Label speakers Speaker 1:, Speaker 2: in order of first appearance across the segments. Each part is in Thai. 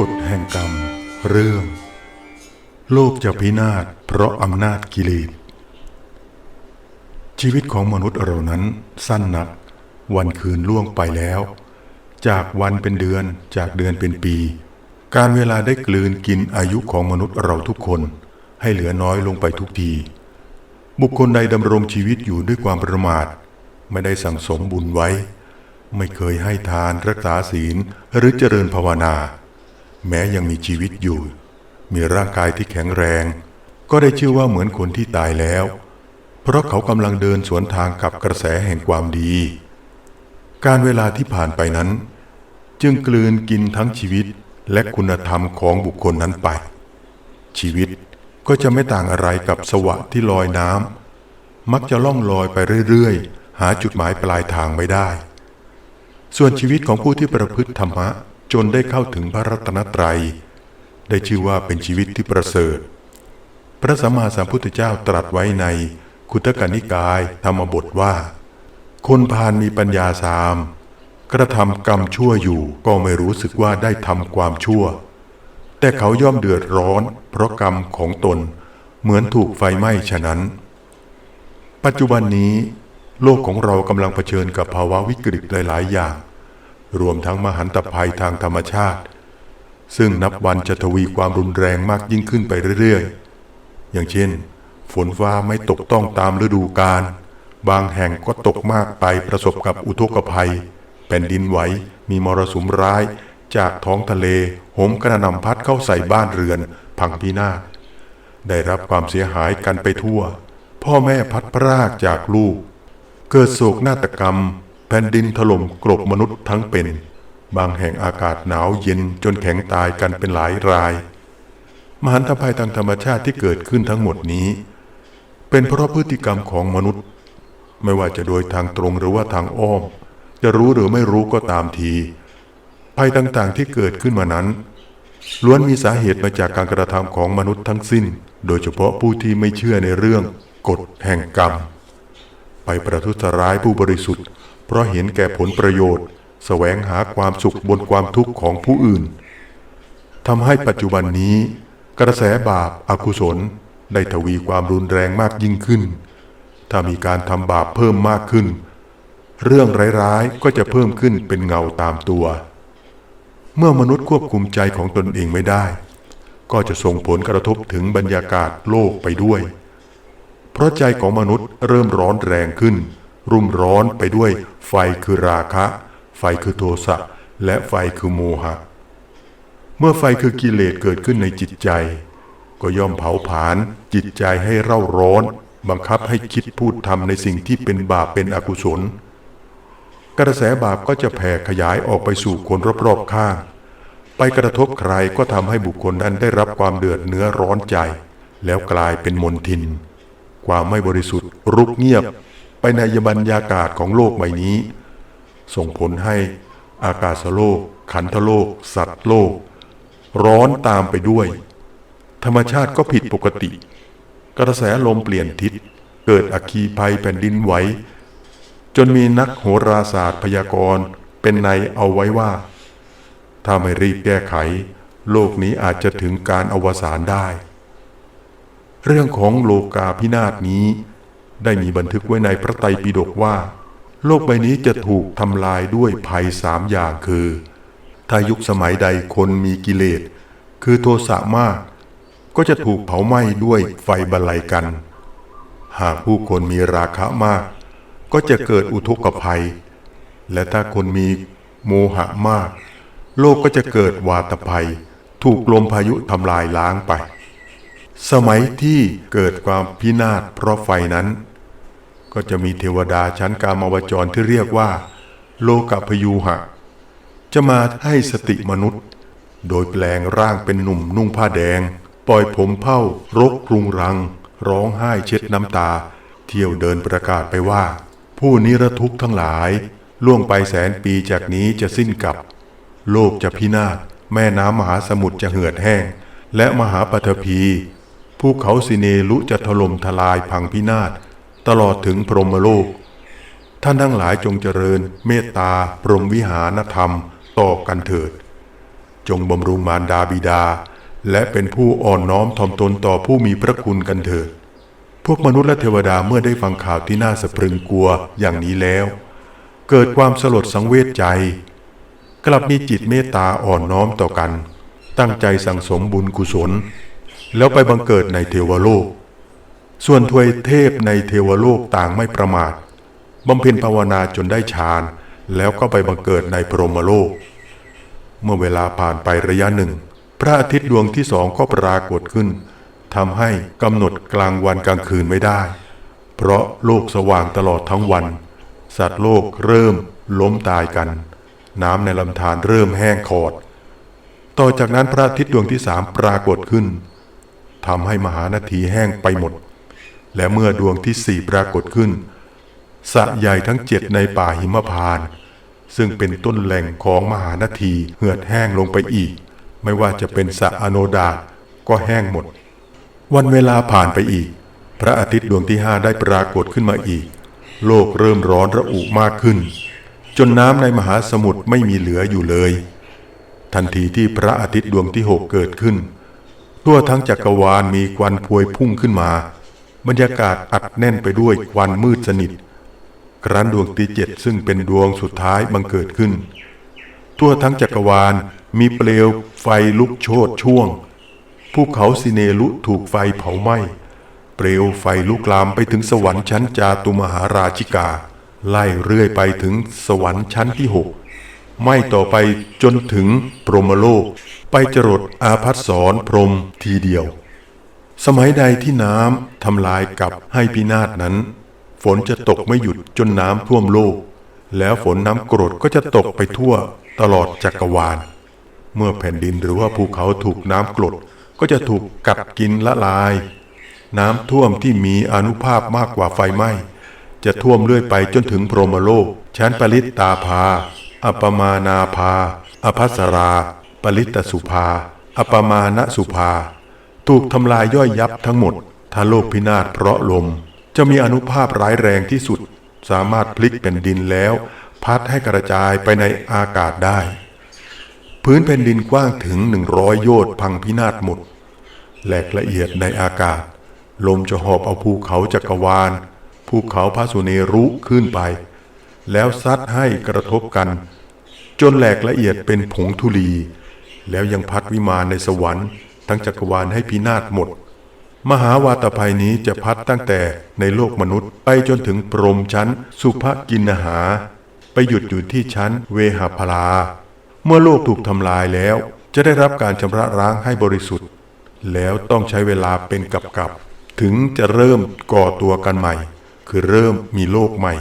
Speaker 1: กฎแห่งกรรม เรื่อง โลกจะพินาศเพราะอำนาจกิเลสชีวิตของมนุษย์เรานั้นสั้นนัก วันคืนล่วงไปแล้ว จากวันเป็นเดือนจากเดือนเป็นปี การเวลาได้กลืนกินอายุของมนุษย์เราทุกคน ให้เหลือน้อยลงไปทุกที บุคคลใดดำรงชีวิตอยู่ด้วยความประมาท ไม่ได้สั่งสมบุญไว้ ไม่เคยให้ทานรักษาศีลหรือเจริญภาวนา แม้ยังมีชีวิตอยู่ มีร่างกายที่แข็งแรง ก็ได้ชื่อว่าเหมือนคนที่ตายแล้ว เพราะเขากำลังเดินสวนทางกับกระแสแห่งความดี การเวลาที่ผ่านไปนั้น จึงกลืนกินทั้งชีวิตและคุณธรรมของบุคคลนั้นไป ชีวิตก็จะไม่ต่างอะไรกับสวะที่ลอยน้ำมักจะล่องลอยไปเรื่อยๆ หาจุดหมายปลายทางไม่ได้ ส่วนชีวิตของผู้ที่ประพฤติธรรมะ จนได้เข้าถึงพระรัตนตรัย ได้ชื่อว่าเป็นชีวิตที่ประเสริฐ พระสัมมาสัมพุทธเจ้าตรัสไว้ในคุตกนิกายธรรมบทว่า คนพาลมีปัญญาสามกระทำกรรมชั่วอยู่ก็ไม่รู้สึกว่าได้ทำความชั่ว แต่เขาย่อมเดือดร้อน เพราะกรรมของตนเหมือนถูกไฟไหม้ฉะนั้น ปัจจุบันนี้ โลกของเรากำลังเผชิญกับภาวะวิกฤตหลาย ๆ อย่าง รวมทั้งมหันตภัยทางธรรมชาติ ซึ่งนับวันจะทวีความรุนแรงมากยิ่งขึ้นไปเรื่อยๆ อย่างเช่น ฝนฟ้าไม่ตกต้องตามฤดูกาลบางแห่งก็ตกมากไปประสบกับอุทกภัย แผ่นดินไหวมีมรสุมร้าย จากท้องทะเลโหมกระหน่ำพัดเข้าใส่บ้านเรือน พังพินาศได้รับความเสียหายกันไปทั่ว พ่อแม่พัดพรากจากลูก เกิดโศกนาฏกรรม แผ่นดินถล่มกลบมนุษย์ทั้งเป็น บางแห่งอากาศหนาวเย็นจนแข็งตายกันเป็นหลายราย มหันตภัยทางธรรมชาติที่เกิดขึ้นทั้งหมดนี้ เป็นเพราะพฤติกรรมของมนุษย์ ไม่ว่าจะโดยทางตรงหรือว่าทางอ้อม จะรู้หรือไม่รู้ก็ตามที ภัยต่างๆที่เกิดขึ้นมานั้น ล้วนมีสาเหตุมาจากการกระทำของมนุษย์ทั้งสิ้น โดยเฉพาะผู้ที่ไม่เชื่อในเรื่องกฎแห่งกรรม ไปประทุษร้ายผู้บริสุทธิ์ เพราะเห็นแก่ผลประโยชน์ แสวงหาความสุขบนความทุกข์ของผู้อื่นทำให้ปัจจุบันนี้ กระแสบาปอากุศลได้ทวีความรุนแรงมากยิ่งขึ้น ถ้ามีการทำบาปเพิ่มมากขึ้น เรื่องร้ายๆก็จะเพิ่มขึ้นเป็นเงาตามตัว เมื่อมนุษย์ควบคุมใจของตนเองไม่ได้ ก็จะส่งผลกระทบถึงบรรยากาศโลกไปด้วย เพราะใจของมนุษย์เริ่มร้อนแรงขึ้น รุ่มร้อนไปด้วยไฟคือราคะ ไฟคือโทสะและไฟคือโมหะ เมื่อไฟคือกิเลสเกิดขึ้นในจิตใจ ก็ย่อมเผาผลาญจิตใจให้เร่าร้อน บังคับให้คิดพูดทำในสิ่งที่เป็นบาปเป็นอกุศล กระแสบาปก็จะแผ่ขยายออกไปสู่คนรอบๆข้างไปกระทบใครก็ทำให้บุคคลนั้นได้รับความเดือดเนื้อร้อนใจ แล้วกลายเป็นมนทิน ความไม่บริสุทธิ์รุกเงียบ ไปในยบรรยากาศของโลกใบนี้ ส่งผลให้อากาศโลก ขันธโลก สัตว์โลก ร้อนตามไปด้วย ธรรมชาติก็ผิดปกติ กระแสลมเปลี่ยนทิศ เกิดอัคคีภัยแผ่นดินไหวจนมีนักโหราศาสตร์พยากรณ์เป็นในเอาไว้ว่า ถ้าไม่รีบแก้ไข โลกนี้อาจจะถึงการอวสานได้ เรื่องของโลกาพินาศนี้ ได้มีบันทึกไว้ในพระไตรปิฎกว่า โลกใบนี้จะถูกทำลายด้วยภัยสามอย่างคือ ถ้ายุคสมัยใดคนมีกิเลส คือโทสะมาก ก็จะถูกเผาไหม้ด้วยไฟบรรลัยกัน หากผู้คนมีราคะมาก ก็จะเกิดอุทกภัย และถ้าคนมีโมหะมาก โลกก็จะเกิดวาตภัย ถูกลมพายุทำลายล้างไปสมัยที่เกิดความพินาศเพราะไฟนั้น ก็จะมีเทวดาชั้นกามาวจรที่เรียกว่า โลกพยูหะ จะมาให้สติมนุษย์ โดยแปลงร่างเป็นหนุ่มนุ่งผ้าแดง ปล่อยผมเผ้ารกกรุงรัง ร้องไห้เช็ดน้ำตา เที่ยวเดินประกาศไปว่า ผู้นิรทุกข์ทั้งหลาย ล่วงไปแสนปีจากนี้จะสิ้นกับ โลกจะพินาศแม่น้ำมหาสมุทรจะเหือดแห้ง และมหาปฐพีภูเขาสิเนลุจะถล่มทลายพังพินาศ ตลอดถึงพรหมโลก ท่านทั้งหลายจงเจริญเมตตาพรหมวิหารธรรมต่อกันเถิด จงบำรุงมารดาบิดา และเป็นผู้อ่อนน้อมถ่อมตนต่อผู้มีพระคุณกันเถิด พวกมนุษย์และเทวดาเมื่อได้ฟังข่าวที่น่าสะพรึงกลัวอย่างนี้แล้ว เกิดความสลดสังเวชใจ กลับมีจิตเมตตาอ่อนน้อมต่อกัน ตั้งใจสั่งสมบุญกุศล แล้วไปบังเกิดในเทวโลก ส่วนทวยเทพในเทวโลกต่างไม่ประมาทบำเพ็ญภาวนาจนได้ฌาน แล้วก็ไปบังเกิดในพรหมโลก เมื่อเวลาผ่านไประยะหนึ่ง พระอาทิตย์ดวงที่สองก็ปรากฏขึ้นทำให้กำหนดกลางวันกลางคืนไม่ได้ เพราะโลกสว่างตลอดทั้งวัน สัตว์โลกเริ่มล้มตายกัน น้ำในลำธารเริ่มแห้งขอด ต่อจากนั้นพระอาทิตย์ดวงที่สามปรากฏขึ้นทำให้มหานาทีแห้งไปหมด และเมื่อดวงที่สี่ปรากฏขึ้นสระใหญ่ทั้งเจ็ดในป่าหิมพาน ซึ่งเป็นต้นแหล่งของมหานาทีเหือดแห้งลงไปอีก ไม่ว่าจะเป็นสระอโนดาก็แห้งหมด วันเวลาผ่านไปอีก พระอาทิตย์ดวงที่ห้าได้ปรากฏขึ้นมาอีก โลกเริ่มร้อนระอุมากขึ้น จนน้ำในมหาสมุทรไม่มีเหลืออยู่เลย ทันทีที่พระอาทิตย์ดวงที่หกเกิดขึ้น ทั่วทั้งจักรวาลมีควันพวยพุ่งขึ้นมา บรรยากาศอัดแน่นไปด้วยควันมืดสนิท ครั้นดวงที่เจ็ดซึ่งเป็นดวงสุดท้ายบังเกิดขึ้น ทั่วทั้งจักรวาลมีเปลวไฟลุกโชนช่วง ภูเขาสิเนลุถูกไฟเผาไหม้ เปลวไฟลุกลามไปถึงสวรรค์ชั้นจาตุมหาราชิกา ไล่เรื่อยไปถึงสวรรค์ชั้นที่หกไหม้ต่อไปจนถึงพรหมโลก ไปจรดอาพัสสรพรมทีเดียว สมัยใดที่น้ำทำลายกับให้พินาศนั้น ฝนจะตกไม่หยุดจนน้ำท่วมโลก แล้วฝนน้ำกรดก็จะตกไปทั่วตลอดจักรวาล เมื่อแผ่นดินหรือว่าภูเขาถูกน้ำกรดก็จะถูกกัดกินละลาย น้ำท่วมที่มีอนุภาพมากกว่าไฟไหม้ จะท่วมเรื่อยไปจนถึงพรหมโลก ชั้นปริตตาภา อัปมานาภา อภัสรา ปริตตสุภา อัปมาณสุภา ถูกทำลายย่อยยับทั้งหมด ถ้าโลกพินาศเพราะลม จะมีอนุภาพร้ายแรงที่สุด สามารถพลิกแผ่นดินแล้ว พัดให้กระจายไปในอากาศได้ พื้นแผ่นดินกว้างถึงหนึ่งร้อยโยชน์พังพินาศหมดแหลกละเอียดในอากาศ ลมจะหอบเอาภูเขาจักรวาลภูเขาพระสุเนรุขึ้นไป แล้วซัดให้กระทบกัน จนแหลกละเอียดเป็นผงธุลี แล้วยังพัดวิมานในสวรรค์ ทั้งจักรวาลให้พินาศหมด มหาวาตภัยนี้จะพัดตั้งแต่ในโลกมนุษย์ ไปจนถึงพรมชั้น สุภกินหา ไปหยุดอยู่ที่ชั้นเวหาพลา เมื่อโลกถูกทำลายแล้ว จะได้รับการชำระล้างให้บริสุทธิ์ แล้วต้องใช้เวลาเป็นกับกับๆถึงจะเริ่มก่อตัวกันใหม่ คือเริ่มมีโลกใหม่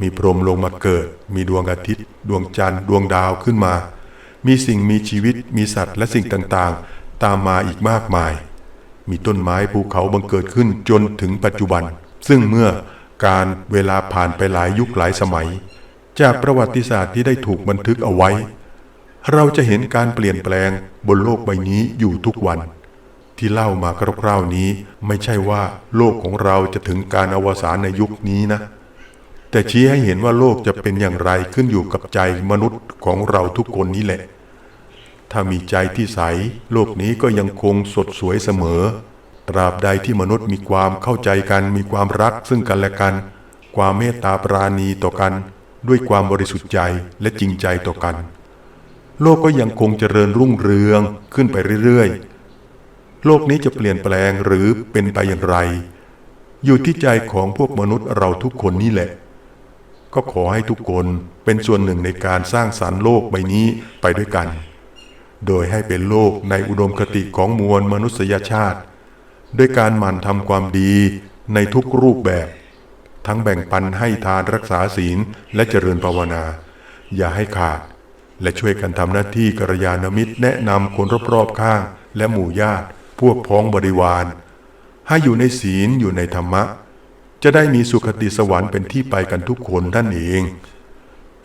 Speaker 1: มีพรมลงมาเกิด มีดวงอาทิตย์ ดวงจันทร์ ดวงดาวขึ้นมา มีสิ่งมีชีวิต มีสัตว์และสิ่งต่างๆ ตามมาอีกมากมาย มีต้นไม้ภูเขาบังเกิดขึ้นจนถึงปัจจุบัน ซึ่งเมื่อการเวลาผ่านไปหลายยุคหลายสมัย จากประวัติศาสตร์ที่ได้ถูกบันทึกเอาไว้ เราจะเห็นการเปลี่ยนแปลงบนโลกใบนี้อยู่ทุกวัน ที่เล่ามาคร่าวๆนี้ไม่ใช่ว่าโลกของเราจะถึงการอวสานในยุคนี้นะแต่ชี้ให้เห็นว่าโลกจะเป็นอย่างไรขึ้นอยู่กับใจมนุษย์ของเราทุกคนนี้แหละ ถ้ามีใจที่ใส โลกนี้ก็ยังคงสดสวยเสมอ ตราบใดที่มนุษย์มีความเข้าใจกัน มีความรักซึ่งกันและกัน ความเมตตาปราณีต่อกัน ด้วยความบริสุทธิ์ใจและจริงใจต่อกัน โลกก็ยังคงเจริญรุ่งเรืองขึ้นไปเรื่อยๆ โลกนี้จะเปลี่ยนแปลงหรือเป็นไปอย่างไร อยู่ที่ใจของพวกมนุษย์เราทุกคนนี่แหละก็ขอให้ทุกคนเป็นส่วนหนึ่งในการสร้างสรรค์โลกใบนี้ไปด้วยกัน โดยให้เป็นโลกในอุดมคติของมวลมนุษยชาติ ด้วยการหมั่นทำความดีในทุกรูปแบบ ทั้งแบ่งปันให้ทานรักษาศีลและเจริญภาวนา อย่าให้ขาด และช่วยกันทำหน้าที่กัลยาณมิตรแนะนำคนรอบๆข้าง และหมู่ญาติ พวกพ้องบริวาร ให้อยู่ในศีลอยู่ในธรรมะ จะได้มีสุขติสวรรค์เป็นที่ไปกันทุกคนนั่นเอง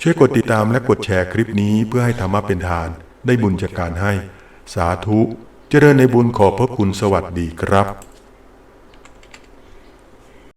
Speaker 1: ช่วยกดติดตามและกดแชร์คลิปนี้เพื่อให้ธรรมะเป็นทาน ได้บุญจากการให้ สาธุ เจริญในบุญขอบพระคุณสวัสดีครับ